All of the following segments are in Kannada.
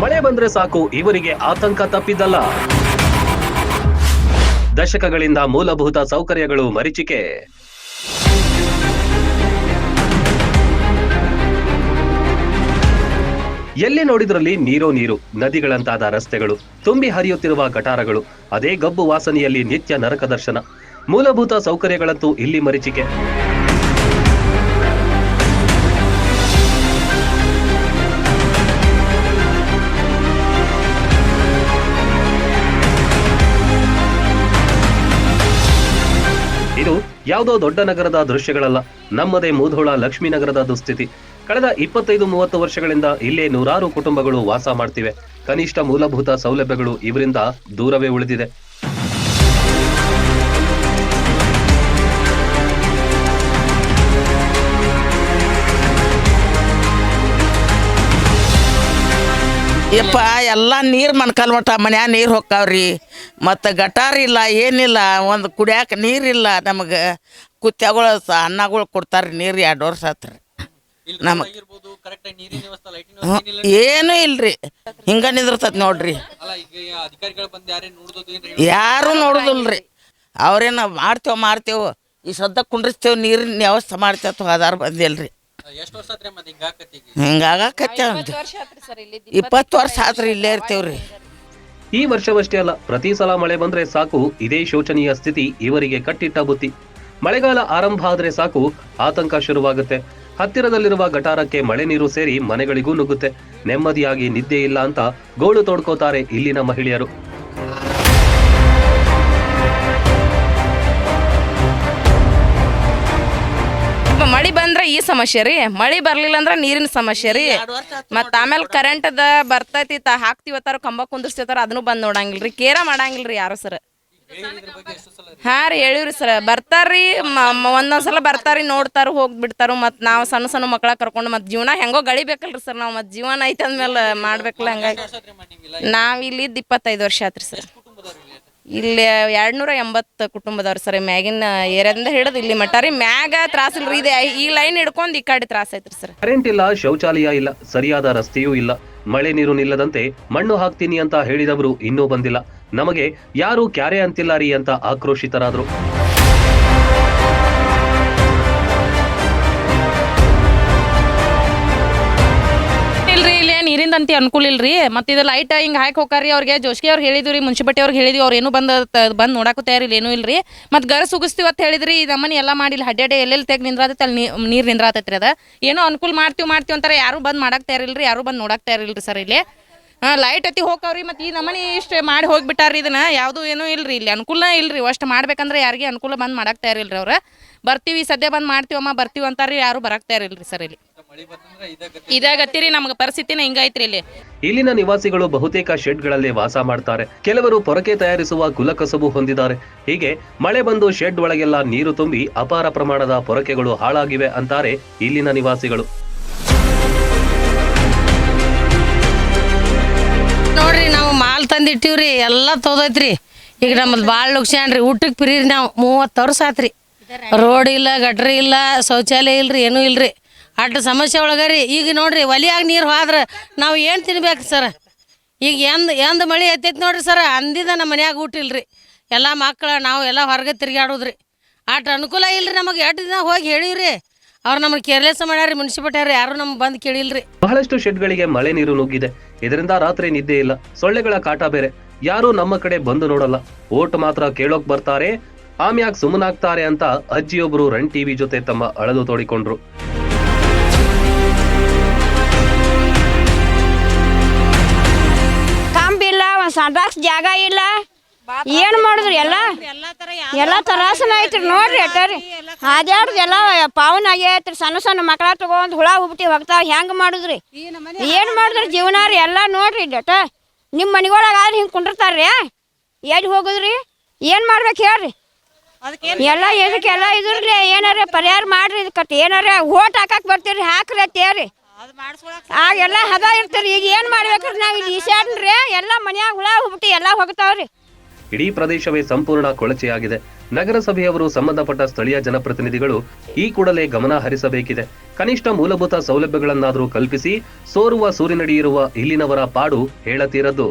ಮಳೆ ಬಂದ್ರೆ ಸಾಕು, ಇವರಿಗೆ ಆತಂಕ ತಪ್ಪಿದ್ದಲ್ಲ. ದಶಕಗಳಿಂದ ಮೂಲಭೂತ ಸೌಕರ್ಯಗಳು ಮರಿಚಿಕೆ. ಎಲ್ಲಿ ನೋಡಿದ್ರಲ್ಲಿ ನೀರೋ ನೀರು, ನದಿಗಳಂತಾದ ರಸ್ತೆಗಳು, ತುಂಬಿ ಹರಿಯುತ್ತಿರುವ ಗಟಾರಗಳು, ಅದೇ ಗಬ್ಬು ವಾಸನೆಯಲ್ಲಿ ನಿತ್ಯ ನರಕ ದರ್ಶನ. ಮೂಲಭೂತ ಸೌಕರ್ಯಗಳಂತೂ ಇಲ್ಲಿ ಮರೀಚಿಕೆ. ಯಾವುದೋ ದೊಡ್ಡ ನಗರದ ದೃಶ್ಯಗಳಲ್ಲ, ನಮ್ಮದೇ ಮೂಧೋಳ ಲಕ್ಷ್ಮೀನಗರದ ದುಸ್ಥಿತಿ. ಕಳೆದ ಇಪ್ಪತ್ತೈದು, ಮೂವತ್ತು ವರ್ಷಗಳಿಂದ ಇಲ್ಲೇ ನೂರಾರು ಕುಟುಂಬಗಳು ವಾಸ ಮಾಡ್ತಿವೆ. ಕನಿಷ್ಠ ಮೂಲಭೂತ ಸೌಲಭ್ಯಗಳು ಇವರಿಂದ ದೂರವೇ ಉಳಿದಿದೆ. ಯಪ್ಪ ಎಲ್ಲ ನೀರು ಮನ್ಕಲ್ ಮಟ್ಟ ಮನ್ಯಾಗ ನೀರು ಹೊಕ್ಕಾವ್ರಿ. ಮತ್ತು ಗಟಾರ ಇಲ್ಲ ಏನಿಲ್ಲ ಒಂದು ಕುಡಿಯಾಕ ನೀರಿಲ್ಲ ನಮಗೆ ಕುತ್ತಗಳು ಸ ಅನ್ನಗಳು ಕೊಡ್ತಾರೆ ನೀರು ಎರಡು ವರ್ಷ ಆತ್ರಿ. ನಮಗೆ ಏನೂ ಇಲ್ರಿ ಹಿಂಗ ನಿಂದಿರ್ತೈತಿ ನೋಡ್ರಿ. ಯಾರೂ ನೋಡುದಿಲ್ರಿ. ಅವ್ರೇನು ಮಾಡ್ತೇವೆ ಮಾಡ್ತೇವೆ ಈ ಸದ್ದ ಕುಂಡ್ರಿಸ್ತೇವೆ ನೀರಿನ ವ್ಯವಸ್ಥೆ ಮಾಡ್ತೇವೆ ಅದಾರ ಬಂದಿಲ್ರಿ. ಎಷ್ಟು ವರ್ಷ ಆತ್ರಿ ಮತ್ತೆ ಹಿಂಗ ಆಕತ್ತೀಗ ಹಿಂಗಾಗತ್ತೆ ಇಪ್ಪತ್ತು ವರ್ಷ ಆದ್ರೆ ಇಲ್ಲೇ ಇರ್ತೇವ್ರಿ. ಈ ವರ್ಷವಷ್ಟೇ ಅಲ್ಲ ಪ್ರತಿ ಸಲ ಮಳೆ ಬಂದ್ರೆ ಸಾಕು ಇದೇ ಶೋಚನೀಯ ಸ್ಥಿತಿ ಇವರಿಗೆ ಕಟ್ಟಿಟ್ಟ ಬುತ್ತಿ. ಮಳೆಗಾಲ ಆರಂಭ ಆದ್ರೆ ಸಾಕು ಆತಂಕ ಶುರುವಾಗುತ್ತೆ. ಹತ್ತಿರದಲ್ಲಿರುವ ಗಟಾರಕ್ಕೆ ಮಳೆ ನೀರು ಸೇರಿ ಮನೆಗಳಿಗೂ ನುಗ್ಗುತ್ತೆ. ನೆಮ್ಮದಿಯಾಗಿ ನಿದ್ದೆ ಇಲ್ಲ ಅಂತ ಗೋಳು ತೋಡ್ಕೋತಾರೆ ಇಲ್ಲಿನ ಮಹಿಳೆಯರು. ಮಳಿ ಈ ಸಮಸ್ಯೆ ರೀ. ಮಳಿ ಬರ್ಲಿಲ್ಲ ಅಂದ್ರೆ ನೀರಿನ ಸಮಸ್ಯೆ ರೀ. ಮತ್ತ ಆಮೇಲೆ ಕರೆಂಟ್ದ ಬರ್ತೈತಿ ತ ಹಾಕ್ತಿವತ್ತಾರ ಕಂಬ ಕುಂದಿರ್ಸ್ತಿವತ್ತಾರ ಅದನ್ನು ಬಂದ್ ನೋಡಂಗಿಲ್ರಿ. ಕೇರ ಮಾಡಂಗಿಲ್ರಿ ಯಾರು ಸರ್? ಹಾ ರೀ ಹೇಳಿವ್ರಿ ಸರ್. ಬರ್ತಾರ್ರಿ ಒಂದೊಂದ್ಸಲ ಬರ್ತಾರ್ರಿ ನೋಡ್ತಾರ ಹೋಗ್ ಬಿಡ್ತಾರ. ಮತ್ ನಾವ್ ಸಣ್ಣ ಸಣ್ಣ ಮಕ್ಕಳ ಕರ್ಕೊಂಡು ಮತ್ ಜೀವನ ಹೆಂಗೋ ಗಳಿಬೇಕಲ್ರಿ ಸರ್. ನಾವ್ ಮತ್ ಜೀವನ ಐತೆ ಅಂದ್ಮೇಲೆ ಮಾಡ್ಬೇಕಲ್ಲ ಹಂಗಾಗಿ. ನಾವ್ ಇಲ್ಲಿ ಇಪ್ಪತ್ತೈದು ವರ್ಷ ಆತ್ರಿ ಸರ್. ಇಲ್ಲಿ ಎರಡ್ನೂರ ಎಂಬತ್ತು ಕುಟುಂಬದವ್ರು ಸರ್ ಮ್ಯಾಗಿನ ಏರಿಯಾದಿಂದ ಹಿಡಿದು ಇಲ್ಲಿ ಮಟ್ಟ. ರೀ, ಮ್ಯಾಗ ತ್ರಾಸ ಇಲ್ರಿ, ಇದೆ ಈ ಲೈನ್ ಹಿಡ್ಕೊಂಡು ಈ ಕಡೆ ತ್ರಾಸ ಐತ್ರಿ ಸರ್. ಕರೆಂಟ್ ಇಲ್ಲ, ಶೌಚಾಲಯ ಇಲ್ಲ, ಸರಿಯಾದ ರಸ್ತೆಯೂ ಇಲ್ಲ, ಮಳೆ ನೀರು ನಿಲ್ಲದಂತೆ ಮಣ್ಣು ಹಾಕ್ತೀನಿ ಅಂತ ಹೇಳಿದವರು ಇನ್ನೂ ಬಂದಿಲ್ಲ. ನಮಗೆ ಯಾರು ಕ್ಯಾರೆ ಅಂತಿಲ್ಲ ರೀ ಅಂತ ಆಕ್ರೋಶಿತರಾದ್ರು. ನೀರಿಂದ ಅಂತ ಅನುಕೂಲ ಇಲ್ರಿ. ಮತ್ತೆ ಇದು ಲೈಟ್ ಹಿಂಗೆ ಹಾಕಿ ಹೋಗಾರಿ ಅವ್ರಿಗೆ. ಜೋಶ್ಗಿ ಅವ್ರು ಹೇಳಿದ್ವಿ ರೀ, ಮುನ್ಸಿಪಲ್ಟಿ ಅವ್ರಿಗೆ ಹೇಳಿದ್ವಿ, ಅವ್ರು ಏನು ಬಂದು ಬಂದು ನೋಡಕ್ಕೂ ತಯಾರಿಲ್ಲ, ಏನೂ ಇಲ್ರಿ. ಮತ್ತು ಗರ ಸುಗಿಸ್ತೀವಿ ಅಂತ ಹೇಳಿದ್ರಿ, ಈ ನಮ್ಮನೆ ಎಲ್ಲ ಮಾಡಿಲ್ಲ. ಹಡ್ಡೆ ಎಲ್ಲೆಲ್ಲಿ ತೆಗ್ ನಿಂದ್ರಾತೈತೆ, ಅಲ್ಲಿ ನೀರು ನಿಂದ್ರಾತೈತ್ರಿ ಅದ. ಏನೋ ಅನುಕೂಲ ಮಾಡ್ತೀವಿ ಮಾಡ್ತೀವಿ ಅಂತಾರೆ, ಯಾರು ಬಂದು ಮಾಡಕ್ಕೆ ತಯಾರಿಲ್ರಿ ಯಾರು ಬಂದು ನೋಡಕ್ಕೆ ತಯಾರಿಲ್ರಿ ಸರ್ ಇಲ್ಲಿ. ಹಾಂ ಲೈಟ್ ಅತಿ ಹೋಗ್ತಾವ್ರಿ ಮತ್ತು ಈ ನಮ್ಮನೆ ಇಷ್ಟು ಮಾಡಿ ಹೋಗ್ಬಿಟ್ಟಾರ್ರಿ ಇದನ್ನ, ಯಾವುದು ಏನೂ ಇಲ್ರಿ, ಇಲ್ಲಿ ಅನುಕೂಲ ಇಲ್ರಿ, ಅಷ್ಟು ಮಾಡ್ಬೇಕಂದ್ರೆ ಯಾರಿಗೆ ಅನುಕೂಲ ಬಂದು ಮಾಡಕ್ಕೆ ತಯಾರಿಲ್ರಿ ಅವ್ರು. ಬರ್ತೀವಿ, ಸದ್ಯ ಬಂದು ಮಾಡ್ತೀವಮ್ಮ, ಬರ್ತೀವಿ ಅಂತಾರ್ರಿ, ಯಾರು ಬರಕ್ಕೆ ತಯಾರಿಲ್ರಿ ಸರ್ ಇಲ್ಲಿ. ಇದಾಗತ್ತೀರಿ ನಮ್ಗೆ ಪರಿಸ್ಥಿತಿನ ಹಿಂಗೈತ್ರಿ ಇಲ್ಲಿ. ಇಲ್ಲಿನ ನಿವಾಸಿಗಳು ಬಹುತೇಕ ಶೆಡ್ಗಳಲ್ಲಿ ವಾಸ ಮಾಡ್ತಾರೆ. ಕೆಲವರು ಪೊರಕೆ ತಯಾರಿಸುವ ಕುಲಕಸಬು ಹೊಂದಿದ್ದಾರೆ. ಹೀಗೆ ಮಳೆ ಬಂದು ಶೆಡ್ ಒಳಗೆಲ್ಲ ನೀರು ತುಂಬಿ ಅಪಾರ ಪ್ರಮಾಣದ ಪೊರಕೆಗಳು ಹಾಳಾಗಿವೆ ಅಂತಾರೆ ಇಲ್ಲಿನ ನಿವಾಸಿಗಳು. ನೋಡ್ರಿ ನಾವು ಮಾಲ್ ತಂದಿಟ್ಟಿವ್ರಿ ಎಲ್ಲ ತೋದೈತ್ರಿ ಈಗ ನಮ್ಮದು ಭಾಳ ರೀ. ಊಟಕ್ಕೆ ಫ್ರೀ ನಾವು ಮೂವತ್ತು ವರ್ಷ ಆತ್ರಿ. ರೋಡ್ ಇಲ್ಲ ಗಟ್ರಿ ಇಲ್ಲ ಶೌಚಾಲಯ ಇಲ್ರಿ ಏನೂ ಇಲ್ರಿ. ಅಷ್ಟು ಸಮಸ್ಯೆ ಒಳಗೆ ರೀ. ಈಗ ನೋಡ್ರಿ, ಒಲಿಯಾಗ ನೀರು ಹೋದ್ರೆ ನಾವು ಏನು ತಿನ್ಬೇಕು ಸರ್? ಈಗ ಎಂದ್, ಎಂದ ಮಳೆ ಎತ್ತೈತಿ ನೋಡ್ರಿ ಸರ್, ಅಂದಿದ ನಮ್ಮ ಮನ್ಯಾಗ ಊಟ ಇಲ್ರಿ. ಎಲ್ಲ ಮಕ್ಕಳು ನಾವು ಎಲ್ಲ ಹೊರಗೆ ತಿರ್ಗಾಡೋದ್ರಿ ಅಷ್ಟು ಅನುಕೂಲ ಇಲ್ರಿ ನಮಗೆ ಎರಡು ದಿನ ಹೋಗಿ ಹೇಳಿವ್ರಿ. ಅವ್ರು ನಮಗೆ ಕೇರ್ಲೆಸ್ ಮಾಡ್ಯಾರ, ಮುನ್ಸಿಪಾಲ್ಟಿಯವ್ರು ಯಾರು ನಮ್ಗೆ ಬಂದು ಕೇಳಿಲ್ರಿ. ಬಹಳಷ್ಟು ಶೆಡ್ಗಳಿಗೆ ಮಳೆ ನೀರು ನುಗ್ಗಿದೆ. ಇದರಿಂದ ರಾತ್ರಿ ನಿದ್ದೆ ಇಲ್ಲ. ಸೊಳ್ಳೆಗಳ ಕಾಟ ಬೇರೆ. ಯಾರು ನಮ್ಮ ಕಡೆ ಬಂದು ನೋಡಲ್ಲ. ಓಟ್ ಮಾತ್ರ ಕೇಳೋಕ್ ಬರ್ತಾರೆ. ಆಮ್ಯಾಕ್ ಸುಮ್ಮನಾಗ್ತಾರೆ ಅಂತ ಅಜ್ಜಿಯೊಬ್ರು ರನ್ ಟಿವಿ ಜೊತೆ ತಮ್ಮ ಅಳದು ತೋಡಿಕೊಂಡ್ರು. ಸಂಡಾಕ್ಸ್ ಜಾಗ ಇಲ್ಲ. ಏನು ಮಾಡಿದ್ರಿ ಎಲ್ಲ? ಎಲ್ಲ ತರಾಸನ ಐತ್ರಿ ನೋಡ್ರಿ ಅಟ್ಟರಿ. ಹಾದ್ಯಾಡ್ದು ಎಲ್ಲ ಪಾವನ ಆಗೈತ್ರಿ ಸಣ್ಣ ಸಣ್ಣ ಮಕ್ಕಳ ತಗೊಂಡ್ ಹುಳ ಉಬ್ಟಿ ಹೋಗ್ತಾವ ಹೆಂಗ್ ಮಾಡಿದ್ರಿ? ಏನು ಮಾಡಿದ್ರಿ ಜೀವನ ರೀ ಎಲ್ಲ ನೋಡ್ರಿ ಅಟ ನಿಮ್ಮ ಮನಿಗೊಳಗ ಆದ್ರೆ ಹಿಂಗ್ ಕುಂಡಿರ್ತಾರ್ರಿ ಎಲ್ಲಿ ಹೋಗುದ್ರಿ? ಏನು ಮಾಡ್ಬೇಕು ಹೇಳ್ರಿ? ಎಲ್ಲ ಇದಕ್ಕೆಲ್ಲ ಇದ್ರಿ ಏನಾರ ಪರಿಹಾರ ಮಾಡ್ರಿ ಇದಕ್ಕೆ ಏನಾರ ಓಟ್ ಹಾಕಕ್ ಬರ್ತೀರಿ ಹಾಕ್ರಿ ಅಂತೇರಿ ಆಗೆಲ್ಲ ಹದ ಇರ್ತಾರೆ. ಈಗ ಏನು ಮಾಡ್ಬೇಕ್ರಿ ನಾವು ಇಲ್ಲಿ ಈಶಾಡ್ರಿ ಎಲ್ಲ ಮನ್ಯಾಗ ಹುಳ ಹೋಗ್ಬಿಟ್ಟು ಎಲ್ಲ ಹೋಗ್ತಾವ್ರಿ. ಇಡೀ ಪ್ರದೇಶವೇ ಸಂಪೂರ್ಣ ಕೊಳಚೆಯಾಗಿದೆ. ನಗರಸಭೆಯವರು ಸಂಬಂಧಪಟ್ಟ ಸ್ಥಳೀಯ ಜನಪ್ರತಿನಿಧಿಗಳು ಈ ಕೂಡಲೇ ಗಮನ ಹರಿಸಬೇಕಿದೆ. ಕನಿಷ್ಠ ಮೂಲಭೂತ ಸೌಲಭ್ಯಗಳನ್ನಾದರೂ ಕಲ್ಪಿಸಿ ಸೋರುವ ಸೂರಿನಡಿಯಿರುವ ಇಲ್ಲಿನವರ ಪಾಡು ಹೇಳತೀರದ್ದು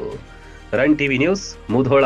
run TV news Mudhol.